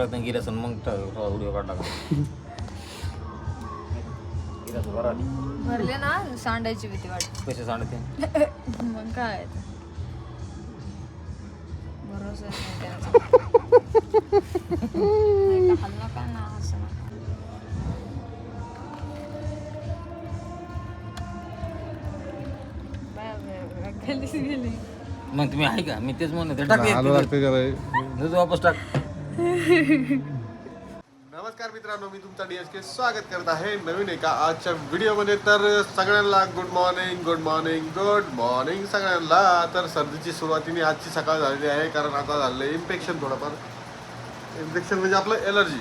मग व्हिडिओ काढला का? गिऱ्याचं बरा भरले ना सांडायची भीती वाटते. सांडते. मग काय. भरोसा नाही त्यांचा. का, ना असं. मग तुम्ही आहे का? मी तेच म्हणत टाक. लागतं जरा. वापस टाक. नमस्कार मित्रांनो मी तुमचा डीएसके स्वागत करत आहे नवीन एका आजच्या व्हिडिओमध्ये. तर सगळ्यांना good morning good morning good morning सगळ्यांना. तर सर्दीची सुरुवातीने आजची सकाळ झालेली आहे कारण आता झालेलं आहे इन्फेक्शन थोडंफार. इन्फेक्शन म्हणजे आपलं एलर्जी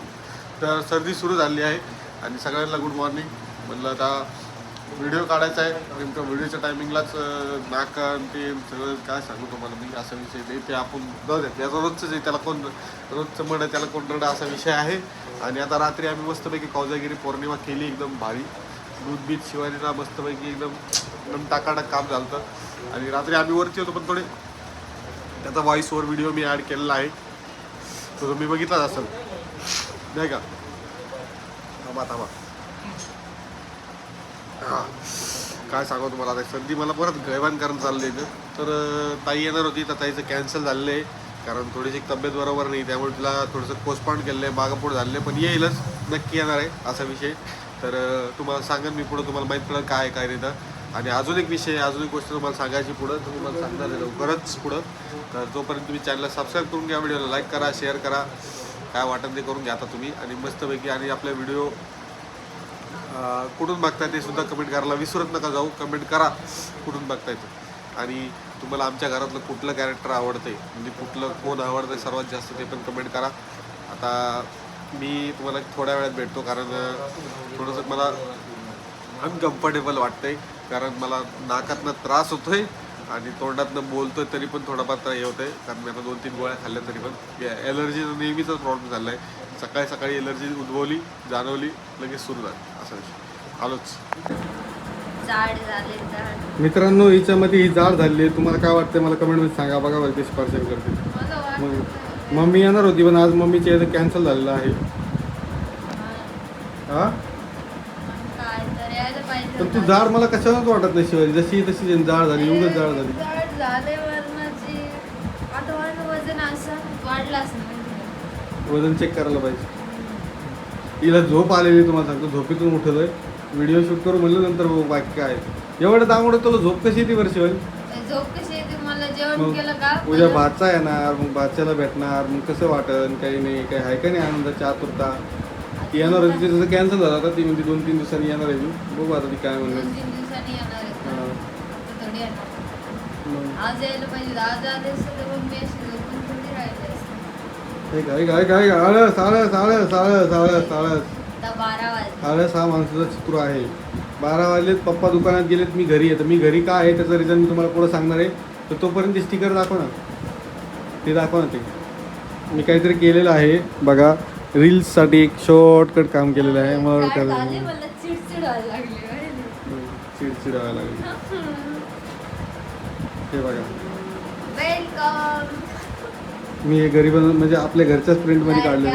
तर सर्दी सुरू झाली आहे आणि सगळ्यांना गुड मॉर्निंग म्हणलं आता व्हिडिओ काढायचा आहे. नेमकं व्हिडिओच्या टायमिंगलाच नाक आणि ते सगळं काय सांगू तुम्हाला मी असा विषय ते ते आपण जाऊ द्या त्याचं रोजचंच आहे त्याला कोण रोजचं म्हण आहे, त्याला कोण रडा असा विषय आहे. आणि आता रात्री आम्ही मस्तपैकी कौजागिरी पौर्णिमा केली एकदम भारी. दूध बीत शिवाजीला मस्तपैकी एकदम एकदम टाकाटाक काम झालं होतं. आणि रात्री आम्ही वरती होतो पण थोडे त्याचा व्हॉइस व्हिडिओ मी ॲड केलेला आहे. तो तुम्ही बघितलाच असाल. नाही का? थांबा थांबा. हा. काय सांगू तुम्हाला आता? संधी मला परत गैवान करून चालले इथं तर ताई येणार होती तर ताईचं कॅन्सल झालेलं आहे. कारण थोडीशी तब्येत बरोबर नाही त्यामुळे तिला थोडंसं पोस्टपॉन केलेलं आहे मागंपुढं झालेलं आहे पण येईलच. नक्की येणार आहे असा विषय. तर तुम्हाला सांगेन मी पुढं तुम्हाला माहीत पडेल काय काय नाही तर. आणि अजून एक विषय अजून एक गोष्ट तुम्हाला सांगायची पुढं तुम्ही मला सांगणार आहे लवकरच पुढं. तर तोपर्यंत तुम्ही चॅनलला सबस्क्राईब करून घ्या व्हिडिओला लाईक करा शेअर करा. काय वाटत ते करून घ्या आता तुम्ही. आणि मस्तपैकी आणि आपल्या व्हिडिओ कुठून बघताय ते सुद्धा कमेंट करायला विसरत नका जाऊ. कमेंट करा कुठून बघताय ते. आणि तुम्हाला आमच्या घरातलं कुठलं कॅरेक्टर आवडते म्हणजे कुठलं कोण आवडतं सर्वात जास्त ते पण कमेंट करा. आता मी तुम्हाला थोड्या वेळात भेटतो कारण थोडंसं मला अनकम्फर्टेबल वाटतंय. कारण मला नाकातनं त्रास होतोय आणि तोंडातनं बोलतोय तरी पण थोडाफार त्रास हे होतंय. कारण मी आता दोन तीन गोळ्या खाल्ल्या तरी पण. एलर्जीचा नेहमीचाच प्रॉब्लेम झाला आहे सकाळी सकाळी एलर्जी उद्भवली जाणवली लगेच सुरू झाली. असा विषय. आलोच. जाड झाले जाड मित्रांनो हिच्यामध्ये ही जाड झाली आहे. तुम्हाला काय वाटतं मला कमेंटमध्ये सांगा. बघा बरं कशी पार्सल करते मग मम्मी येणार होती पण आज मम्मीच्या इथं कॅन्सल झालेलं आहे. हा. पण ती. जाड मला कशालाच वाटत नाही शिवाजी. जशी तशी जाड झाली एवढंच जाड झाली. वजन चेक करायला पाहिजे. हिला झोप आलेली तुम्हाला सांगतो. झोपेतून उठलोय व्हिडिओ शूट करू म्हणलं नंतर बघू बाकी काय एवढं दांगड तुला झोप कशी येते वर्ष झोप कशी येते? मला जेवण मग केलं का? उद्या भाचा येणार मग भाच्याला भेटणार मग कसं वाटन काही नाही काही आहे का नाही आनंदाची आतुरता ती येणार होती तसं कॅन्सल झाला आता ती म्हणजे दोन तीन दिवसांनी येणार आहे मी बघू आता ती काय म्हणणार आज यायला पाहिजे आज आले असते हे काय काय काय आळस आळस आळस आळस आळस आळस. आता बारा वाजले. आळस हा माणसाचा चित्र आहे. बारा वाजलेत पप्पा दुकानात गेलेत मी घरी येतो. मी घरी का आहे त्याचं रिझन मी तुम्हाला पुढं सांगणार आहे. तर तोपर्यंत ते स्टिकर दाखव ना. ते दाखव ना ते. मी काहीतरी केलेलं आहे. बघा रील्ससाठी एक शॉर्टकट काम केलेलं आहे. मला काय झाले करायचं मला? चिडचिड व्हायला लागली माहिती? चिडचिड व्हायला लागली. हे बघा. वेलकम मी हे घरी बनवून म्हणजे आपल्या घरच्याच प्रिंटमध्ये काढलेलं.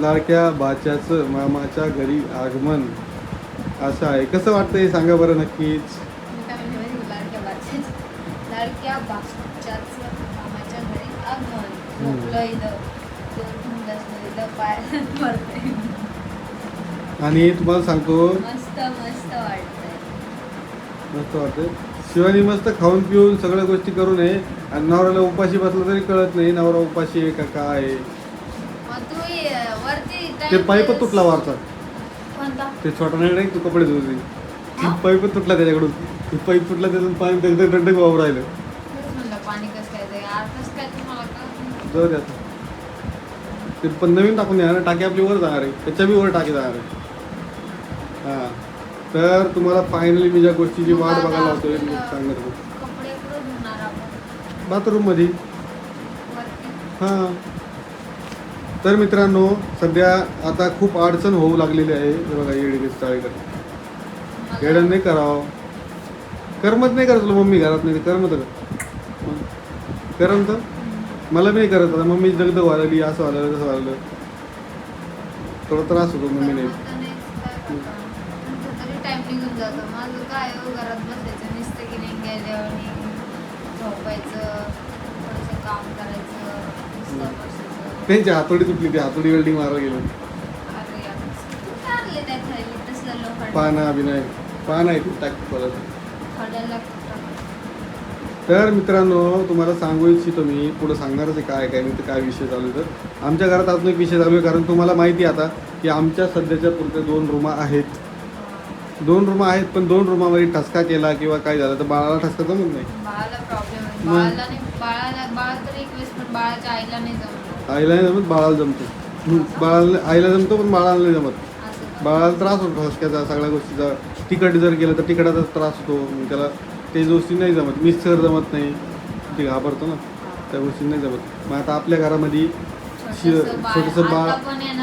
लाडक्या बाच्याचं मामाच्या घरी आगमन. असं आहे. कसं वाटतं हे सांगा बरं नक्कीच. आणि तुम्हाला सांगतो. मस्त मस्त वाटतंय. मस्त वाटतं शिवानी मस्त खाऊन पिऊन सगळ्या गोष्टी करू नये. आणि नवऱ्याला उपाशी बसला तरी कळत नाही नवरा उपाशी आहे का काय आहे. मग तू ये, वरती ते time पाईपच दिवस- तुटला वारचा कोणता? ते छोटा नाही नाही तू कपडे धुवते ती पाईपच तुटला त्याच्याकडून. ती पाईप तुटला त्यातून पाणी दगदग दगदग वाहू राहिलं. तेच म्हणलं पाणी कसं काय ते? यार कसं काय तुम्हाला कळत जाऊ दे आता. ते पण नवीन टाकून द्या ना टाकी आपली वर जाणार आहे. त्याच्या बी वर टाकी जाणार आहे. हां. तर तुम्हाला फायनली मी ज्या गोष्टीची वाट बघायला होतो. कुठं धुणार आपण? बाथरूममध्ये हां. तर मित्रांनो सध्या आता खूप अडचण होऊ लागलेली आहे. बघा येडी चाळीकडे येडण नाही करावं. करमत नाही करत मम्मी घरात नाही करमत का? मग करमत? मला बी नाही करत आता. मम्मी दगदग व्हायला असं व्हायला तसं व्हायला थोडा त्रास होतो मम्मी नाही टाइम निघून जातो माझं काय हो, घरात बसायचं नुसतं की नाही गेल्यावर झोपायचं थोडंसं काम करायचं. त्यांची हातोडी तुटली ती हातोडी वेल्डिंग मारायला गेलो? पाना पान आहे ती टाक परत? तर मित्रांनो तुम्हाला सांगू इच्छितो मी पुढे सांगणारच आहे काय काय नाही तर काय विषय चालू आहे तर आमच्या घरात अजून एक विषय चालू आहे कारण तुम्हाला माहिती आहे आता की आमच्या सध्याच्या पुरते दोन रूमा आहेत दोन रूमा आहेत पण दोन रूमामध्ये ठसका केला किंवा काय झालं तर बाळाला ठसका जमत नाही. बाळाला प्रॉब्लेम आहे. मग? बाळाला नाही बाळाला बाळ तर एक वेळेस पण बाळाच्या आईला नाही जमलं आईला नाही जमत बाळाला जमतो. हम्म, बाळाला आईला जमतो पण बाळाला नाही जमत. असं बाळाला त्रास होतो ठसक्याचा सगळ्या गोष्टीचा. तिखट जर केलं तर तिखटाचा त्रास होतो. मग त्याला ते गोष्टी नाही जमत. मिक्सर जमत नाही. ते घाबरतो ना. त्या गोष्टी नाही जमत. मग आता आपल्या घरामध्ये शि छोटंसं बाळ-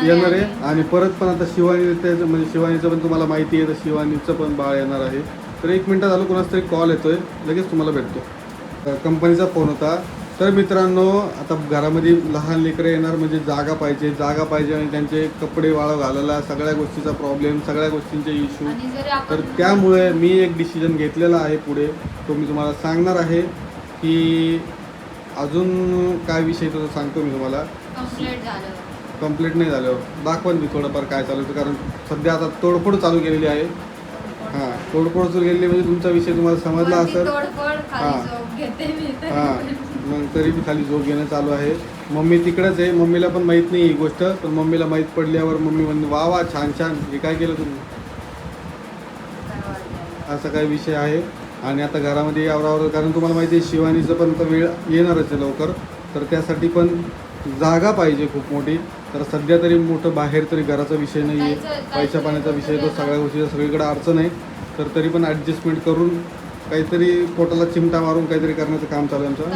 येणार आहे. आहे आणि परत पण आता शिवानी त्याचं म्हणजे शिवानीचं पण तुम्हाला माहिती आहे तर शिवानीचं पण बाळ येणार आहे. तर एक मिनटं झालं कोणाचा तरी कॉल येतोय. लगेच तुम्हाला भेटतो. कंपनीचा फोन होता. तर मित्रांनो आता घरामध्ये लहान लेकरं येणार म्हणजे जागा पाहिजे. जागा पाहिजे आणि त्यांचे कपडे वाळव घालायला सगळ्या गोष्टीचा प्रॉब्लेम सगळ्या गोष्टींचे इश्यू तर त्यामुळे मी एक डिसिजन घेतलेला आहे पुढे. तो मी तुम्हाला सांगणार आहे की अजून काय विषय तो सांगतो मी तुम्हाला. झालं. कंप्लीट नाही झालं. दाखवा मी थोडंफार काय चालू होतं कारण सध्या आता तोडफोड चालू केलेली आहे. हां तोडफोड चालू केलेली म्हणजे तुमचा विषय तुम्हाला समजला असेल. हा. मी. हां मग तरी बी खाली झोप घेणं चालू आहे. मम्मी तिकडेच आहे. मम्मीला पण माहीत नाही ही गोष्ट पण मम्मीला माहीत पडल्यावर मम्मी म्हणते वा वा छान छान. हे काय केलं तुम्ही? असा काही विषय आहे. आणि आता घरामध्ये आवरावर कारण तुम्हाला माहिती आहे शिवानीचं पण आता वेळ येणारच आहे लवकर. तर त्यासाठी पण जागा पाहिजे खूप मोठी. तर सध्या तरी मोठं बाहेर तरी घराचा विषय नाही आहे पैशा पाण्याचा विषय तो सगळ्या गोष्टीचा सगळीकडे अडचण आहे. तर तरी पण ॲडजस्टमेंट करून काहीतरी पोटाला चिमटा मारून काहीतरी करण्याचं काम चालू आहे आमचं.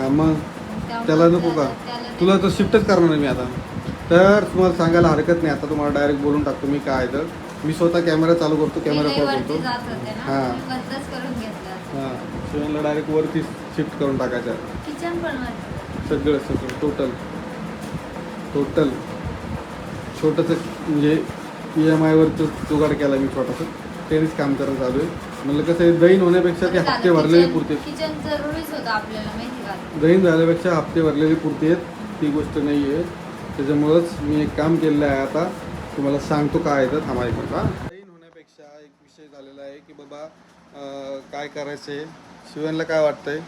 हां मग त्याला नको का? तुला तर शिफ्टच करणार आहे मी आता. तर तुम्हाला सांगायला हरकत नाही. आता तुम्हाला डायरेक्ट बोलून टाकतो मी काय तर. मी स्वतः कॅमेरा चालू करतो कॅमेरा कॉल करतो. हा. हां. शिवानीला डायरेक्ट वरती शिफ्ट करून टाकायचं. किचन पण. सगळं सगळं टोटल टोटल छोटंसं म्हणजे ई एम आयवरचं जुगाड केला मी छोटासा. त्यानेच काम करायला चालू आहे. म्हणलं कसं आहे दैन होण्यापेक्षा ते हप्ते भरलेले पुरते. दैन झाल्यापेक्षा हप्ते भरलेले पुरते आहेत. ती गोष्ट नाही आहे त्याच्यामुळंच मी एक काम केलेलं आहे आता. तुम्हाला सांगतो काय आहे तर थांबा एक होण्यापेक्षा एक विषय झालेला आहे की बाबा काय करायचं आहे शिवनला काय वाटतंय?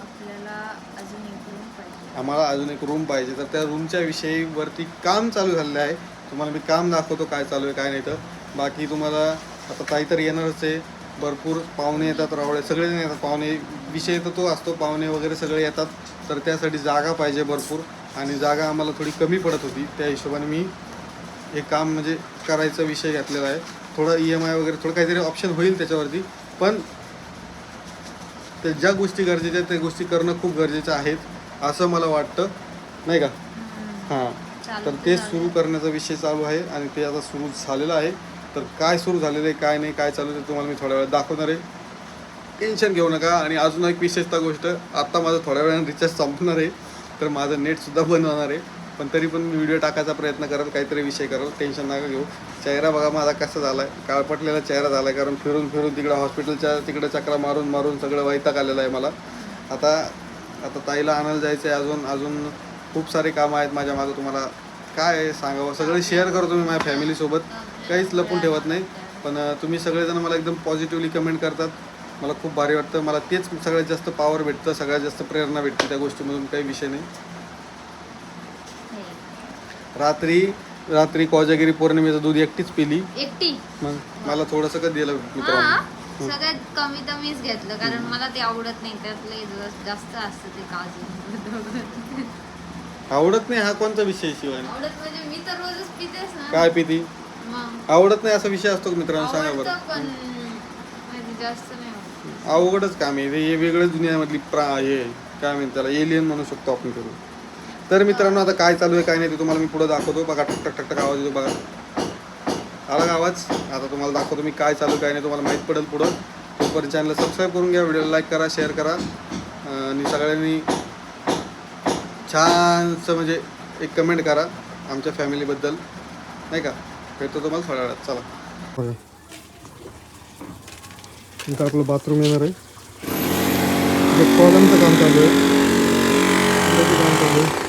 आपल्याला अजून एक room पाहिजे. आम्हाला अजून एक रूम पाहिजे. तर त्या रूमच्या विषयीवरती काम चालू झालेलं आहे. तुम्हाला मी काम दाखवतो काय चालू आहे काय नाही तर. बाकी तुम्हाला आता ताई तर येणारच आहे. भरपूर पाहुणे येतात रावळे सगळेजण येतात. पाहुणे विषय तर तो असतो. पाहुणे वगैरे सगळे येतात. तर त्यासाठी जागा पाहिजे भरपूर. आणि जागा आम्हाला थोडी कमी पडत होती. त्या हिशोबाने मी हे काम म्हणजे करायचा विषय घेतलेला आहे. थोडं ई एम आय वगैरे थोडं काहीतरी ऑप्शन होईल त्याच्यावरती. पण ते ज्या गोष्टी गरजेच्या आहेत त्या गोष्टी करणं खूप गरजेचं आहेत असं मला वाटतं. नाही का? हां. तर ते. सुरू करण्याचा विषय चालू आहे आणि ते आता सुरू झालेलं आहे. तर काय सुरू झालेलं आहे काय नाही काय चालू आहे तुम्हाला मी थोड्या वेळात दाखवणार आहे. टेन्शन घेऊ नका. आणि अजून एक विशेषता गोष्ट आत्ता माझं थोड्या वेळाने रिचार्ज संपणार आहे. तर माझं नेटसुद्धा बंद होणार आहे. पण तरी पण मी व्हिडिओ टाकायचा प्रयत्न करेल काहीतरी विषय करेल. टेन्शन नका घेऊ. चेहरा बघा माझा कसा झाला आहे काळपटलेला चेहरा झाला आहे कारण फिरून फिरून तिकडं हॉस्पिटलच्या तिकडं चक्रा मारून मारून सगळं वैताग आलेलं आहे मला. आता आता ताईला आणायला जायचं आहे अजून अजून खूप सारे कामं आहेत माझ्या मागं. तुम्हाला काय आहे सांगावं? सगळे शेअर करतो मी माझ्या फॅमिलीसोबत काहीच लपून ठेवत नाही. पण तुम्ही सगळेजण मला एकदम पॉझिटिव्हली कमेंट करतात. मला खूप भारी वाटतं. मला तेच सगळ्यात जास्त पॉवर भेटतं सगळ्यात जास्त प्रेरणा भेटते त्या गोष्टीमधून. काही विषय नाही. रात्री रात्री कोजागिरी पौर्णिमेचं दूध एकटीच पिली. एकटी? मग मला थोडंसं कधी दिलं हा? मित्रांनो? सगळ्यात कमी तर मीच घेतलं कारण मला ते आवडत नाही त्यातले जास्त असतं ते काजू. आवडत नाही हा कोणता विषय शिवाय? आवडत म्हणजे मी तर रोजच पितेच ना. काय पिती? मग? आवडत नाही असा विषय असतो का मित्रांनो? सांगा आवडतं बरं. म्हणजे जास्त नाही आवडत. अवघडच काम आहे. हे वेगळ्याच दुनियामधली प्रा हे काय म्हणतात त्याला एलियन म्हणू शकतो आपण करू तर मित्रांनो आता काय चालू आहे काय नाही ते तुम्हाला मी पुढे दाखवतो. बघा टक टक टक टक आवाज येतो बघा. आला का आवाज? आता तुम्हाला दाखवतो मी काय चालू काय नाही तुम्हाला माहीत पडेल पुढं. तोपर्यंत चॅनलला सबस्क्राईब करून घ्या व्हिडिओला लाईक करा शेअर करा. आणि सगळ्यांनी छानसं म्हणजे एक कमेंट करा आमच्या फॅमिलीबद्दल नाही का? भेटतो तुम्हाला थोड्या वेळात. चला. इथं आपलं बाथरूम येणार आहे. कॉलमचं काम चालू आहे. काम चालू आहे.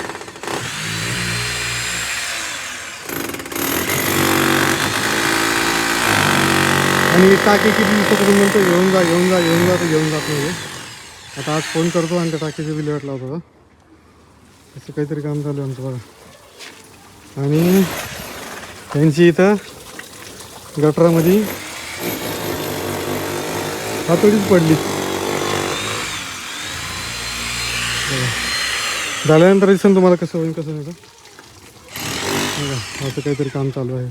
आणि टाकी किती दिवसापासून म्हणतो घेऊन जा घेऊन जा घेऊन जा तर घेऊन जात नाही आता आज फोन करतो आणि त्या टाकीचं बिल लावतो का असं काहीतरी काम चालू आहे आमचं बघा. आणि त्यांची इथं गटरामध्ये हातोडीच पडली. झाल्यानंतर दिसेल तुम्हाला कसं होईल कसं नाही का असं काहीतरी काम चालू आहे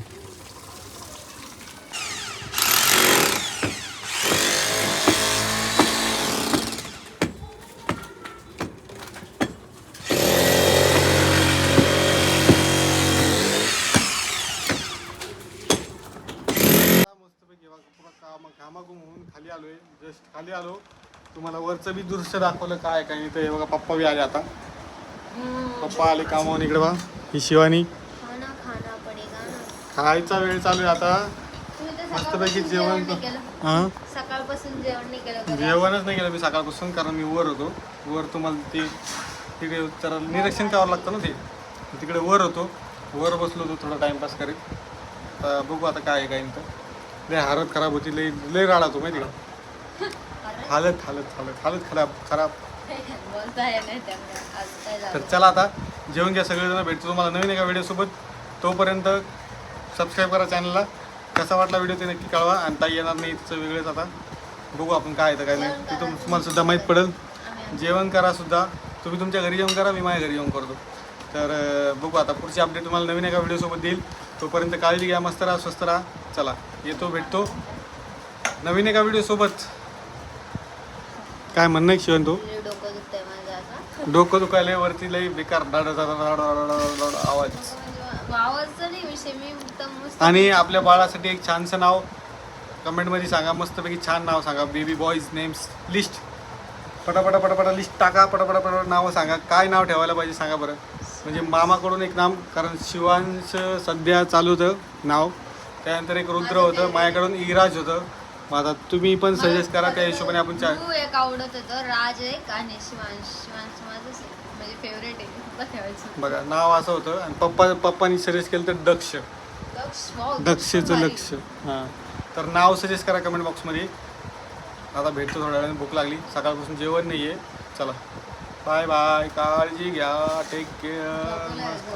मस्तपैकी बघा, पुरा काम घामाघूम होऊन खाली आलोय जस्ट खाली आलो. तुम्हाला वरचं बी दृश्य दाखवलं काय काय नाही तर बघा पप्पा बी आले आता. पप्पा आले कामावून इकडे बघा ही शिवानी. खायचा वेळ चालू आहे आता. मस्तपैकी जेवण हां? सकाळपासून जेवण नाही केलं घरी. जेवणच नाही केलं मी सकाळपासून कारण मी वर होतो. वर तुम्हाला ते तिकडे जरा निरीक्षण करावं लागतं ना ते. तिकडे वर होतो. वर बसलो होतो थोडा टाइमपास करीत. बघू आता काय आहे काय नाही. तर लय हालत खराब होती लय लय राडा तो माहिती का? हालत हालत हालत हालत खराब खराब. येत तर चला आता जेवण घ्या सगळेजण. भेटतो तुम्हाला नवीन एका व्हिडिओसोबत तोपर्यंत सबस्क्राईब करा चॅनलला कसा वाटला व्हिडिओ ते नक्की कळवा. आणि ताई येणार नाही तिचं वेगळंच आता. बघू आपण काय तर काय नाही. ते तुम- तुम्हाला सुद्धा माहीत पडेल. जेवण करा सुद्धा. तुम्ही तुमच्या घरी जेवण करा मी माझ्या घरी जेवण करतो. तर बघू आता पुढची अपडेट तुम्हाला नवीन एका व्हिडिओसोबत देईल. तोपर्यंत काळजी घ्या मस्त राहा स्वस्त राहा. चला येतो भेटतो. नवीन एका व्हिडिओसोबत काय म्हणणं आहे शिवण तू डोकं दुखतंय माझं आता डोकं दुखायला वरती लई बेकार डाड डाड डाड डाड डाड डाड आवाज म्हणजे आवाजचा नाही विषय मी एकदम मस्त आणि आपल्या बाळासाठी एक छानसं नाव कमेंटमध्ये सांगा मस्तपैकी छान नाव सांगा बेबी बॉईज नेम्स लिस्ट पटापटा पटापटा लिस्ट टाका पटापटा पटापट नावं सांगा काय नाव ठेवायला पाहिजे सांगा बरं म्हणजे मामाकडून एक नाव कारण शिवांश सध्या चालू होतं नाव त्यानंतर एक रुद्र होतं माझ्याकडून इराज होतं मग आता तुम्ही पण सजेस्ट करा त्या हिशोबाने आपण चा तू एक आवडत होतं राज एक आणि शिवांश. शिवांश आहे. म्हणजे फेवरेट आहे. ठेवायचं बघा नाव असं होतं आणि पप्पा पप्पानी सजेस्ट केलं तर दक्ष. दक्ष? दक्षचं भारी. लक्ष. हां. तर नाव सजेस्ट करा कमेंट बॉक्समध्ये आता भेटतो थोड्या वेळाने भूक लागली. सकाळपासून जेवण नाही आहे चला. बाय बाय काळजी घ्या. टेक केअर मस्त